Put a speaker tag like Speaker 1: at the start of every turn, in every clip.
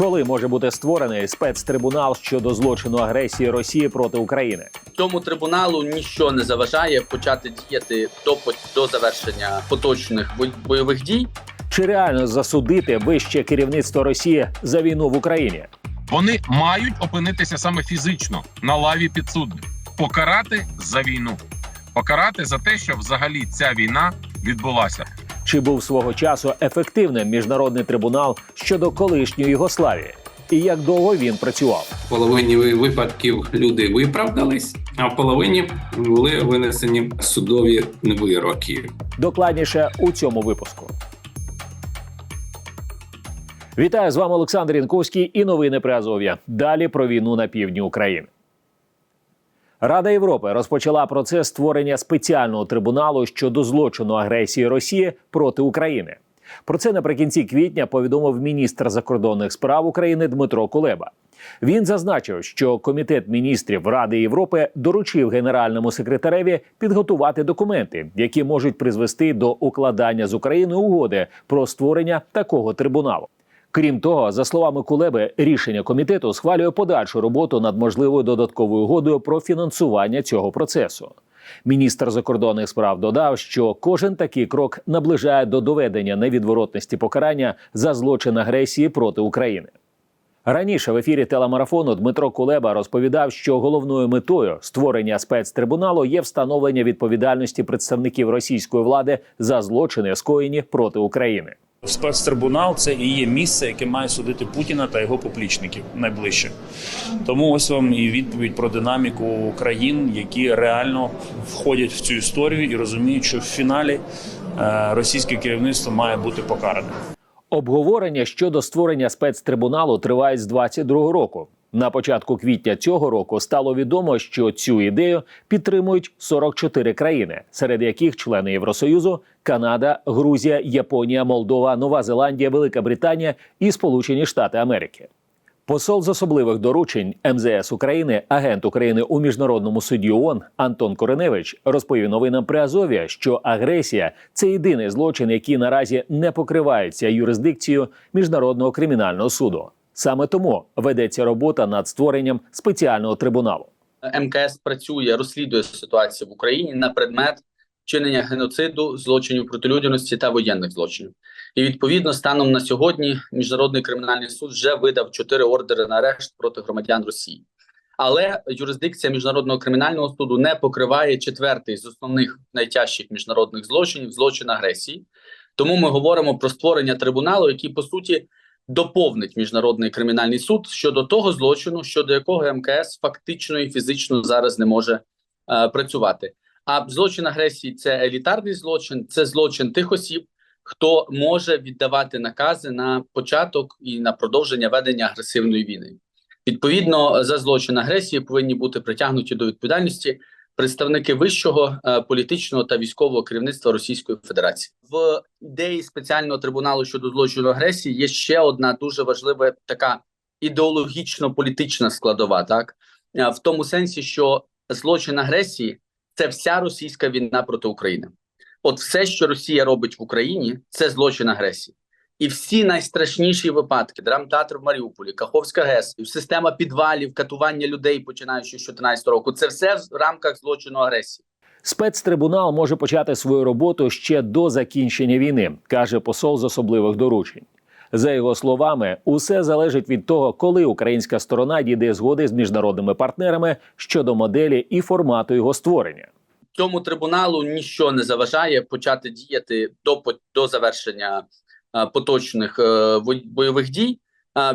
Speaker 1: Коли може бути створений спецтрибунал щодо злочину агресії Росії проти України?
Speaker 2: Цьому трибуналу нічого не заважає почати діяти до, до завершення поточних бой- бойових дій.
Speaker 1: Чи реально засудити вище керівництво Росії за війну в Україні?
Speaker 3: Вони мають опинитися саме фізично на лаві підсудних, покарати за війну, покарати за те, що взагалі ця війна відбулася.
Speaker 1: Чи був свого часу ефективним міжнародний трибунал щодо колишньої Югославії? І як довго він працював?
Speaker 4: В половині випадків люди виправдались, а в половині були винесені судові вироки.
Speaker 1: Докладніше у цьому випуску. Вітаю з вами Олександр Янковський і новини при Азов'я. Далі про війну на півдні України. Рада Європи розпочала процес створення спеціального трибуналу щодо злочину агресії Росії проти України. Про це наприкінці квітня повідомив міністр закордонних справ України Дмитро Кулеба. Він зазначив, що комітет міністрів Ради Європи доручив генеральному секретареві підготувати документи, які можуть призвести до укладання з Україною угоди про створення такого трибуналу. Крім того, за словами Кулеби, рішення комітету схвалює подальшу роботу над можливою додатковою угодою про фінансування цього процесу. Міністр закордонних справ додав, що кожен такий крок наближає до доведення невідворотності покарання за злочин агресії проти України. Раніше в ефірі телемарафону Дмитро Кулеба розповідав, що головною метою створення спецтрибуналу є встановлення відповідальності представників російської влади за злочини, скоєні проти України.
Speaker 5: Спецтрибунал це і є місце, яке має судити Путіна та його поплічників найближче. Тому ось вам і відповідь про динаміку країн, які реально входять в цю історію і розуміють, що в фіналі е, російське керівництво має бути покаране.
Speaker 1: Обговорення щодо створення спецтрибуналу тривають з 22 року. На початку квітня цього року стало відомо, що цю ідею підтримують 44 країни, серед яких члени Євросоюзу, Канада, Грузія, Японія, Молдова, Нова Зеландія, Велика Британія і Сполучені Штати Америки. Посол з особливих доручень МЗС України, агент України у міжнародному суді ООН Антон Кореневич розповів новинам при Азові, що агресія це єдиний злочин, який наразі не покривається юрисдикцією міжнародного кримінального суду. Саме тому ведеться робота над створенням спеціального трибуналу.
Speaker 2: МКС працює, розслідує ситуацію в Україні на предмет вчинення геноциду, злочинів проти людяності та воєнних злочинів. І відповідно, станом на сьогодні міжнародний кримінальний суд вже видав чотири ордери на арешт проти громадян Росії. Але юрисдикція міжнародного кримінального суду не покриває четвертий з основних найтяжчих міжнародних злочинів злочин агресії. Тому ми говоримо про створення трибуналу, який по суті доповнить міжнародний кримінальний суд щодо того злочину, щодо якого МКС фактично і фізично зараз не може е, працювати. А злочин агресії це елітарний злочин, це злочин тих осіб, хто може віддавати накази на початок і на продовження ведення агресивної війни. Відповідно, за злочин агресії повинні бути притягнуті до відповідальності представники вищого е, політичного та військового керівництва Російської Федерації. В ідеї спеціального трибуналу щодо злочину агресії є ще одна дуже важлива така ідеологічно-політична складова, так Е, в тому сенсі, що злочин агресії це вся російська війна проти України. От все, що Росія робить в Україні, це злочин агресії. І всі найстрашніші випадки: драмтеатр в Маріуполі, Каховська ГЕС, система підвалів, катування людей, починаючи з 2014 року, це все в рамках злочину агресії.
Speaker 1: Спецтрибунал може почати свою роботу ще до закінчення війни, каже посол з особливих доручень. За його словами, усе залежить від того, коли українська сторона дійде згоди з міжнародними партнерами щодо моделі і формату його створення.
Speaker 2: Цьому трибуналу нічого не заважає почати діяти до, до завершення поточних е, бойових дій.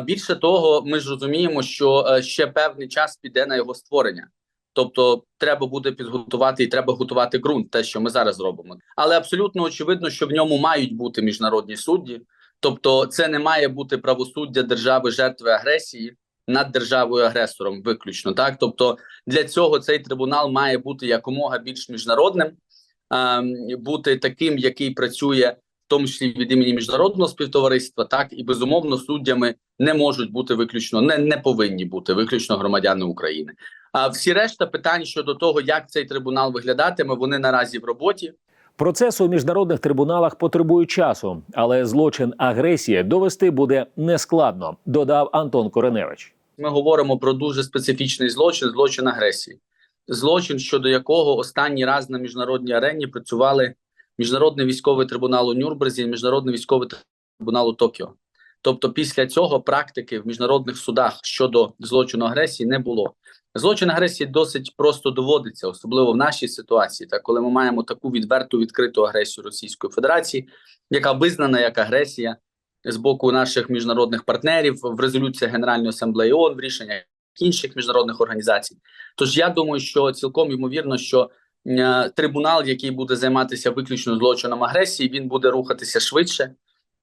Speaker 2: Більше того, ми ж розуміємо, що е, ще певний час піде на його створення. Тобто, треба буде підготувати і треба готувати ґрунт, те, що ми зараз робимо. Але абсолютно очевидно, що в ньому мають бути міжнародні судді. Тобто, це не має бути правосуддя держави жертви агресії над державою агресором, виключно так. Тобто, для цього цей трибунал має бути якомога більш міжнародним, ем, бути таким, який працює в тому числі від імені міжнародного співтовариства, так і безумовно суддями не можуть бути виключно, не, не повинні бути виключно громадяни України. А всі решта питань щодо того, як цей трибунал виглядатиме, вони наразі в роботі.
Speaker 1: Процес у міжнародних трибуналах потребує часу, але злочин агресії довести буде нескладно, додав Антон Кореневич.
Speaker 2: Ми говоримо про дуже специфічний злочин злочин агресії, злочин, щодо якого останній раз на міжнародній арені працювали міжнародний військовий трибунал у Нюрнберзі міжнародний військовий трибунал у Токіо. Тобто, після цього практики в міжнародних судах щодо злочину агресії не було. Злочин агресії досить просто доводиться, особливо в нашій ситуації, та коли ми маємо таку відверту відкриту агресію Російської Федерації, яка визнана як агресія з боку наших міжнародних партнерів в резолюціях Генеральної асамблеї ООН, в рішеннях інших міжнародних організацій. Тож я думаю, що цілком ймовірно, що трибунал, який буде займатися виключно злочином агресії, він буде рухатися швидше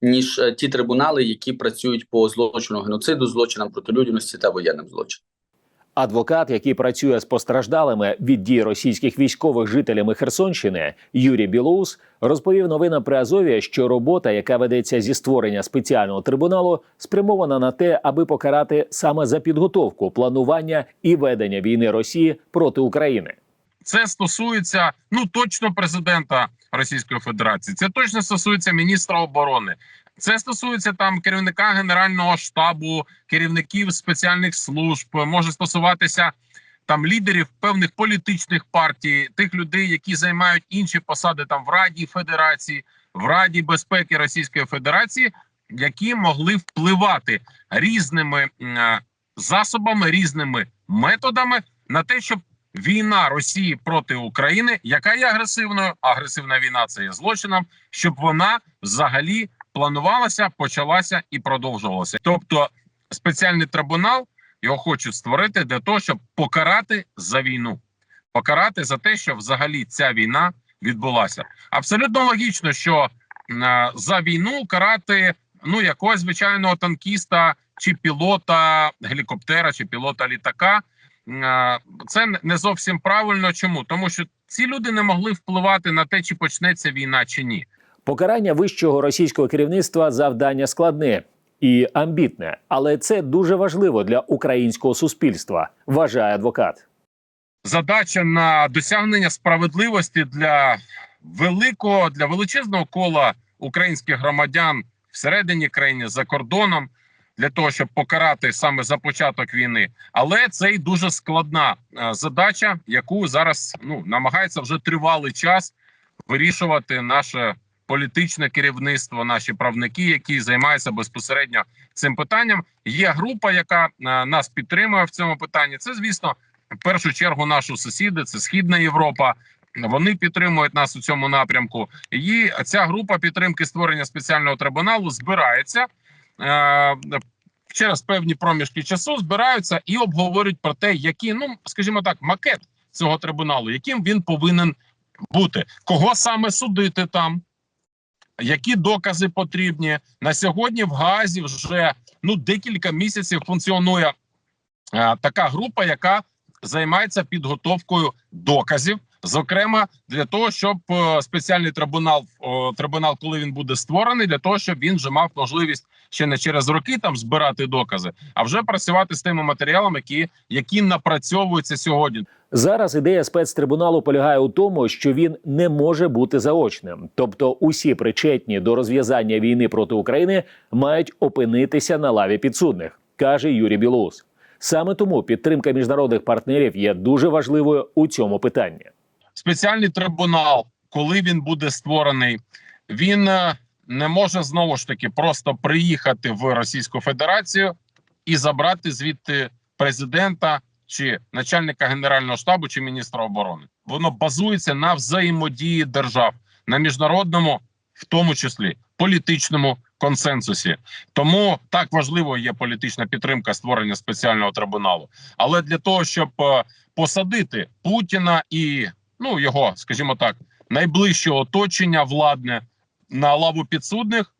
Speaker 2: ніж е, ті трибунали, які працюють по злочину геноциду, злочинам проти людяності та воєнним злочинам.
Speaker 1: Адвокат, який працює з постраждалими від дій російських військових жителями Херсонщини, Юрій Білоус, розповів новинам при Азові, що робота, яка ведеться зі створення спеціального трибуналу, спрямована на те, аби покарати саме за підготовку, планування і ведення війни Росії проти України.
Speaker 3: Це стосується ну точно президента Російської Федерації. Це точно стосується міністра оборони. Це стосується там керівника генерального штабу, керівників спеціальних служб, може стосуватися там лідерів певних політичних партій, тих людей, які займають інші посади там в Раді Федерації, в Раді безпеки Російської Федерації, які могли впливати різними засобами, різними методами на те, щоб війна Росії проти України, яка є агресивною, агресивна війна це є злочином, щоб вона взагалі планувалася, почалася і продовжувалася. Тобто, спеціальний трибунал його хочуть створити для того, щоб покарати за війну, покарати за те, що взагалі ця війна відбулася. Абсолютно логічно, що е, за війну карати ну якогось звичайного танкіста чи пілота гелікоптера, чи пілота літака. Це не зовсім правильно. Чому тому, що ці люди не могли впливати на те, чи почнеться війна чи ні.
Speaker 1: Покарання вищого російського керівництва завдання складне і амбітне, але це дуже важливо для українського суспільства, вважає адвокат.
Speaker 3: задача на досягнення справедливості для великого для величезного кола українських громадян всередині країни за кордоном для того, щоб покарати саме за початок війни. Але це й дуже складна е, задача, яку зараз ну намагається вже тривалий час вирішувати наше політичне керівництво, наші правники, які займаються безпосередньо цим питанням. Є група, яка е, нас підтримує в цьому питанні. Це звісно в першу чергу наші сусіди, це Східна Європа. Вони підтримують нас у цьому напрямку. І ця група підтримки створення спеціального трибуналу збирається через певні проміжки часу. Збираються і обговорюють про те, які ну скажімо так, макет цього трибуналу, яким він повинен бути, кого саме судити там. Які докази потрібні на сьогодні? В Газі вже ну декілька місяців функціонує е, така група, яка займається підготовкою доказів, зокрема для того, щоб е, спеціальний трибунал, о, трибунал, коли він буде створений, для того, щоб він вже мав можливість ще не через роки там збирати докази, а вже працювати з тими матеріалами, які, які напрацьовуються сьогодні.
Speaker 1: Зараз ідея спецтрибуналу полягає у тому, що він не може бути заочним, тобто усі причетні до розв'язання війни проти України мають опинитися на лаві підсудних, каже Юрій Білоус. Саме тому підтримка міжнародних партнерів є дуже важливою у цьому питанні.
Speaker 3: спеціальний трибунал, коли він буде створений, він е, не може знову ж таки просто приїхати в Російську Федерацію і забрати звідти президента чи начальника генерального штабу чи міністра оборони. Воно базується на взаємодії держав на міжнародному, в тому числі політичному консенсусі. Тому так важливо є політична підтримка створення спеціального трибуналу. Але для того, щоб е, посадити Путіна і ну його, скажімо так, найближче оточення владне на лаву підсудних.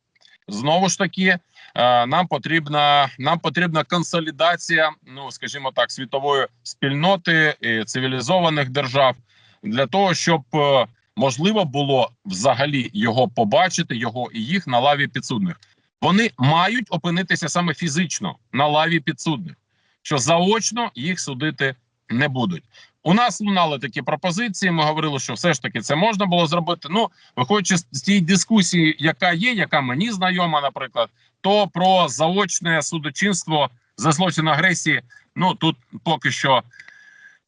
Speaker 3: Знову ж таки, е, нам потрібна нам потрібна консолідація, ну скажімо так, світової спільноти і цивілізованих держав для того, щоб е, можливо було взагалі його побачити, його і їх на лаві підсудних. Вони мають опинитися саме фізично на лаві підсудних, що заочно їх судити не будуть. У нас лунали такі пропозиції. Ми говорили, що все ж таки це можна було зробити. Ну, виходячи з цієї дискусії, яка є, яка мені знайома, наприклад, то про заочне судочинство за злочин агресії. Ну тут поки що,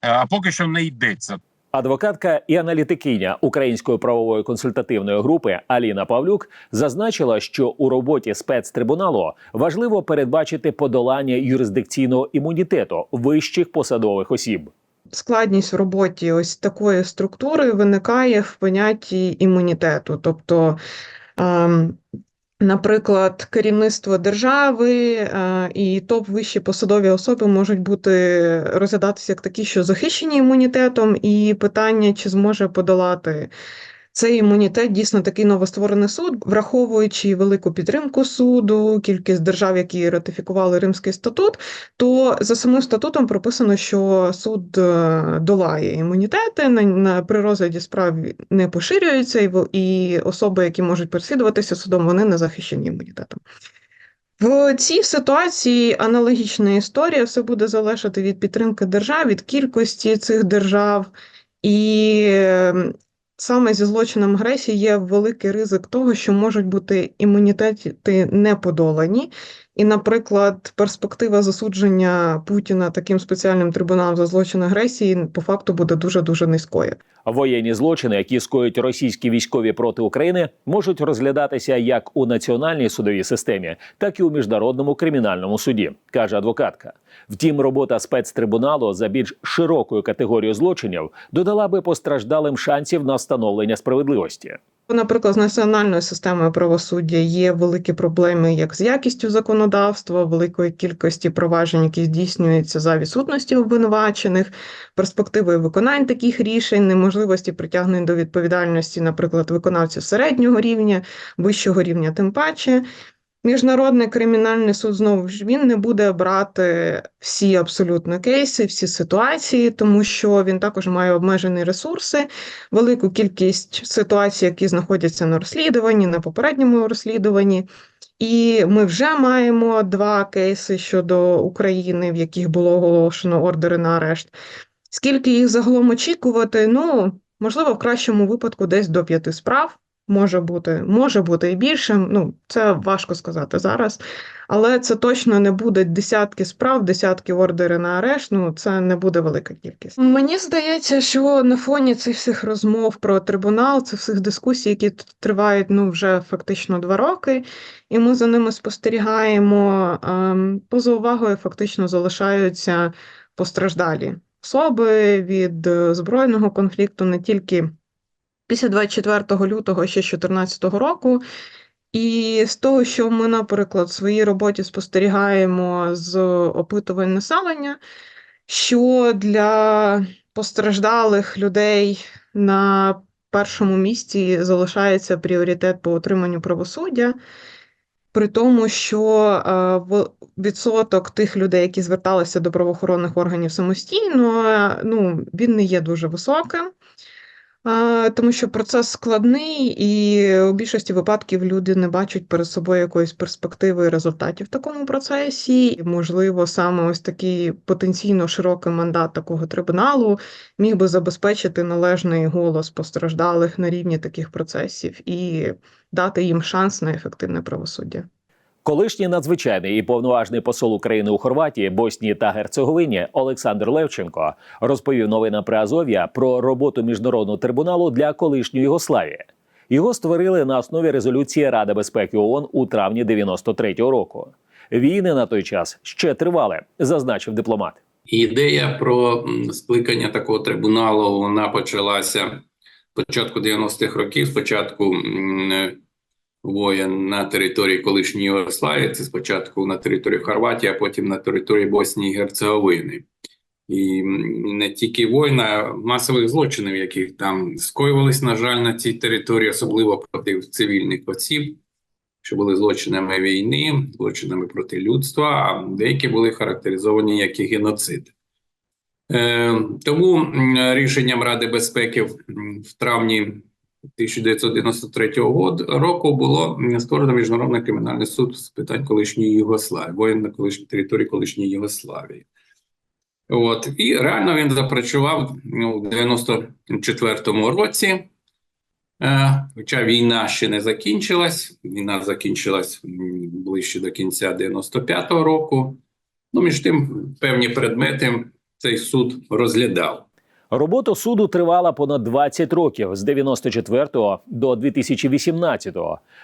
Speaker 3: е, поки що не йдеться.
Speaker 1: Адвокатка і аналітикиня Української правової консультативної групи Аліна Павлюк зазначила, що у роботі спецтрибуналу важливо передбачити подолання юрисдикційного імунітету вищих посадових осіб.
Speaker 6: Складність в роботі ось такої структури виникає в понятті імунітету. Тобто, ем, наприклад, керівництво держави е, і топ вищі посадові особи можуть бути розглядатися як такі, що захищені імунітетом, і питання, чи зможе подолати. Цей імунітет дійсно такий новостворений суд, враховуючи велику підтримку суду, кількість держав, які ратифікували Римський статут, то за самим статутом прописано, що суд е, долає імунітети, на, при розгляді справ не поширюються, і, особи, які можуть переслідуватися судом, вони не захищені імунітетом. В цій ситуації аналогічна історія, все буде залежати від підтримки держав, від кількості цих держав. І е, саме зі злочином агресії є великий ризик того, що можуть бути імунітети не подолані. І, наприклад, перспектива засудження Путіна таким спеціальним трибуналом за злочин агресії по факту буде дуже дуже низькою.
Speaker 1: Воєнні злочини, які скоють російські військові проти України, можуть розглядатися як у національній судовій системі, так і у міжнародному кримінальному суді, каже адвокатка. Втім, робота спецтрибуналу за більш широкою категорією злочинів додала би постраждалим шансів на встановлення справедливості.
Speaker 6: Наприклад, з національною системою правосуддя є великі проблеми як з якістю законодавства, великої кількості проваджень, які здійснюються за відсутності обвинувачених, перспективою виконань таких рішень, неможливості притягнення до відповідальності, наприклад, виконавців середнього рівня, вищого рівня, тим паче. Міжнародний кримінальний суд знову ж він не буде брати всі абсолютно кейси, всі ситуації, тому що він також має обмежені ресурси, велику кількість ситуацій, які знаходяться на розслідуванні, на попередньому розслідуванні. І ми вже маємо два кейси щодо України, в яких було оголошено ордери на арешт. Скільки їх загалом очікувати? Ну, можливо, в кращому випадку десь до п'яти справ. Може бути, може бути і більше. Ну, це важко сказати зараз. Але це точно не буде десятки справ, десятки ордери на арешт. Ну, це не буде велика кількість. Мені здається, що на фоні цих всіх розмов про трибунал, цих всіх дискусій, які тривають ну вже фактично два роки, і ми за ними спостерігаємо. ем, Поза увагою фактично залишаються постраждалі особи від е, збройного конфлікту не тільки після 24 лютого ще з 2014 року. І з того, що ми, наприклад, в своїй роботі спостерігаємо з опитувань населення, що для постраждалих людей на першому місці залишається пріоритет по отриманню правосуддя, при тому, що е, відсоток тих людей, які зверталися до правоохоронних органів самостійно, ну, він не є дуже високим. Тому що процес складний, і у більшості випадків люди не бачать перед собою якоїсь перспективи і результатів в такому процесі. І, можливо, саме ось такий потенційно широкий мандат такого трибуналу міг би забезпечити належний голос постраждалих на рівні таких процесів і дати їм шанс на ефективне правосуддя.
Speaker 1: Колишній надзвичайний і повноважний посол України у Хорватії, Боснії та Герцеговині Олександр Левченко розповів новинам при Азов'я про роботу міжнародного трибуналу для колишньої Югославії. Його створили на основі резолюції Ради безпеки ООН у травні 93-го року. Війни на той час ще тривали, зазначив дипломат.
Speaker 4: Ідея про скликання такого трибуналу вона почалася початку 90-х років. Спочатку воєн на території колишньої Югославії, це спочатку на території Хорватії, а потім на території Боснії і Герцеговини. І не тільки воїн, а масових злочинів, яких там скоювались, на жаль, на цій території, особливо проти цивільних осіб, що були злочинами війни, злочинами проти людства, а деякі були характеризовані як і геноцид. Е, тому рішенням Ради безпеки в травні 1993 року було створено Міжнародний кримінальний суд з питань колишньої Югославії, воєн на колишній території колишньої Югославії. От, і реально він запрацював ну, у 94-му році. Е, хоча війна ще не закінчилась, війна закінчилась ближче до кінця 95-го року. Ну, між тим, певні предмети цей суд розглядав.
Speaker 1: Робота суду тривала понад 20 років з 94 до 2018.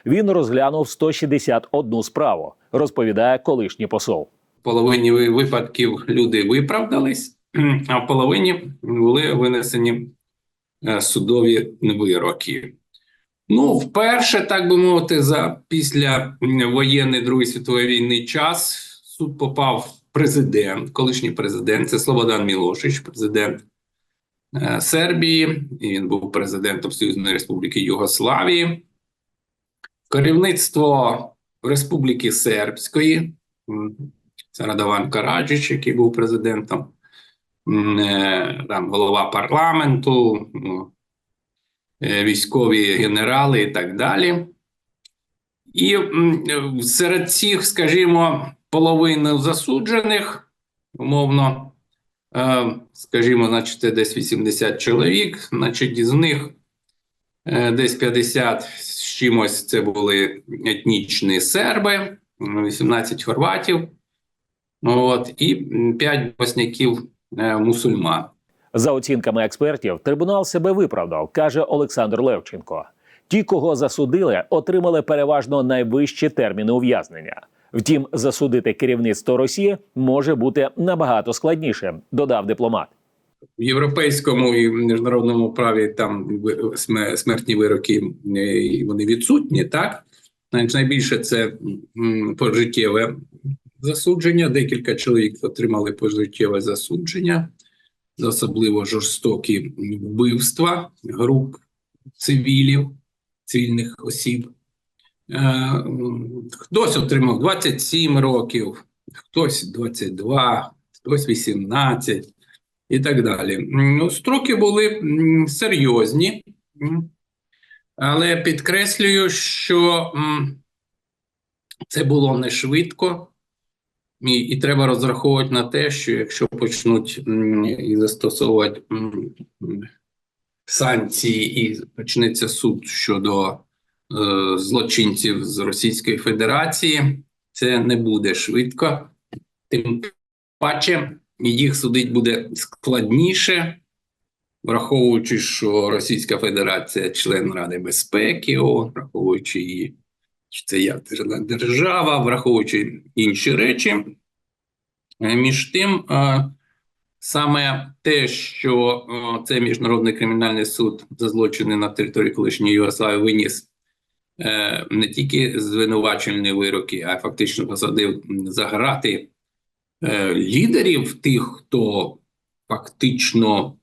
Speaker 1: Він розглянув 161 справу, розповідає колишній посол.
Speaker 4: В половині випадків люди виправдались, а в половині були винесені е, судові вироки. Ну, вперше, так би мовити, за після воєнної Другої світової війни час суд попав президент, колишній президент, це Слободан Мілошич, президент Сербії, і він був президентом Союзної Республіки Югославії. Керівництво Республіки Сербської, це Радован Караджич, який був президентом, е, там голова парламенту, е, військові генерали і так далі. І е, серед цих, скажімо, половини засуджених, умовно, е, скажімо, значить, це десь 80 чоловік, значить, із них е, десь 50 з чимось це були етнічні серби, 18 хорватів, от, і 5 босняків е, мусульман.
Speaker 1: За оцінками експертів, трибунал себе виправдав, каже Олександр Левченко. Ті, кого засудили, отримали переважно найвищі терміни ув'язнення. Втім, засудити керівництво Росії може бути набагато складніше, додав дипломат.
Speaker 4: В європейському і міжнародному праві там смертні вироки е, вони відсутні, так? Найбільше це пожиттєве засудження. Декілька чоловік отримали пожиттєве засудження за особливо жорстокі вбивства груп цивілів, цивільних осіб. Е, Хтось отримав 27 років, хтось 22, хтось 18 і так далі. Ну, строки були серйозні, але підкреслюю, що це було не швидко, і, і треба розраховувати на те, що якщо почнуть і застосовувати санкції, і почнеться суд щодо злочинців з Російської Федерації, це не буде швидко. Тим паче їх судить буде складніше, враховуючи, що Російська Федерація член Ради безпеки, ООН, враховуючи її, що це ядерна держава, враховуючи інші речі. Е, Між тим, е, саме те, що е, цей міжнародний кримінальний суд за злочини на території колишньої Югославії виніс е, не тільки звинувачувальні вироки, а фактично посадив за грати е, лідерів тих, хто фактично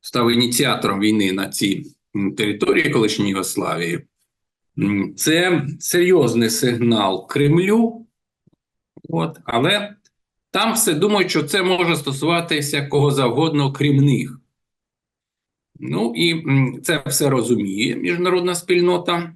Speaker 4: став ініціатором війни на цій території колишньої Югославії, м, це серйозний сигнал Кремлю. От, але там все думають, що це може стосуватися кого завгодно, крім них. Ну і це все розуміє міжнародна спільнота.